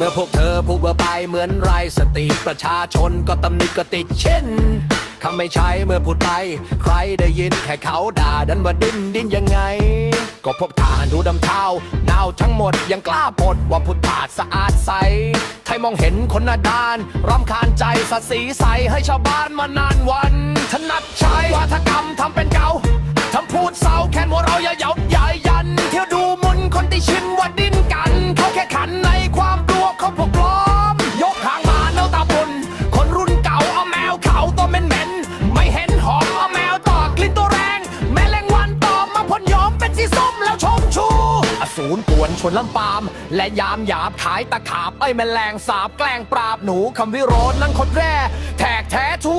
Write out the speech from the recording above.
เมื่อพวกเธอพูดว่าไปเหมือนไรสติประชาชนก็ตำหนิก็ติดเช่นคำไม่ใช้เมื่อพูดไป ใครได้ยินแค่เขาด่าดันว่าดิ้นดิ้นยังไง ก็พวกทารดูดำเท้าเน่าทั้งหมดยังกล้าปดว่าพุทธาสะอาดใสใครมองเห็นคนหน้าด้านรำคาญใจสะสีใสให้ชาวบ้านมานานวันถนัดใช้วาทกรรมทำ ศูนย์กวนชนลำปาม และยามหยาบขายตะขาบไอ้แมลงสาบแกล้งปราบหนูคำวิโรจน์นั่งคดแร่แทกแท้ชู